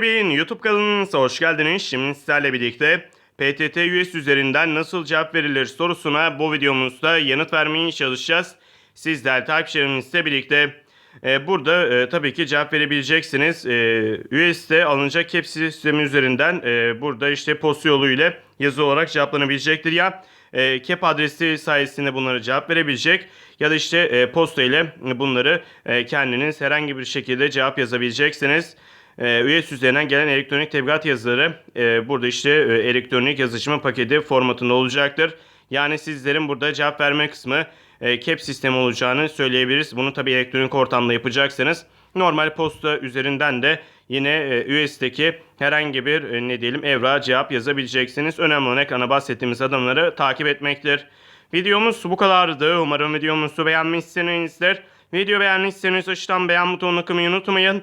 Bin YouTube kanalınıza hoş geldiniz. Şimdi sizlerle birlikte PTT US üzerinden nasıl cevap verilir sorusuna bu videomuzda yanıt vermeye çalışacağız. Sizler takipçilerimizle birlikte e, burada e, tabii ki cevap verebileceksiniz. E, US'te alınacak CAP sistemi üzerinden e, burada işte posta yoluyla yazı olarak cevaplanabilecektir ya e, CAP adresi sayesinde bunlara cevap verebilecek ya da işte e, posta ile bunları e, kendiniz herhangi bir şekilde cevap yazabileceksiniz. E, üye üzerinden gelen elektronik tebligat yazıları e, burada işte e, elektronik yazışma paketi formatında olacaktır. Yani sizlerin burada cevap verme kısmı e, CAP sistemi olacağını söyleyebiliriz. Bunu tabii elektronik ortamda yapacaksınız. Normal posta üzerinden de yine e, US'deki herhangi bir e, ne diyelim evrağa cevap yazabileceksiniz. Önemli olan ekrana bahsettiğimiz adımları takip etmektir. Videomuz bu kadardı. Umarım videomuzu beğenmişsinizdir. Video beğenmişseniz aşağıdan beğen butonuna kılmayı unutmayın.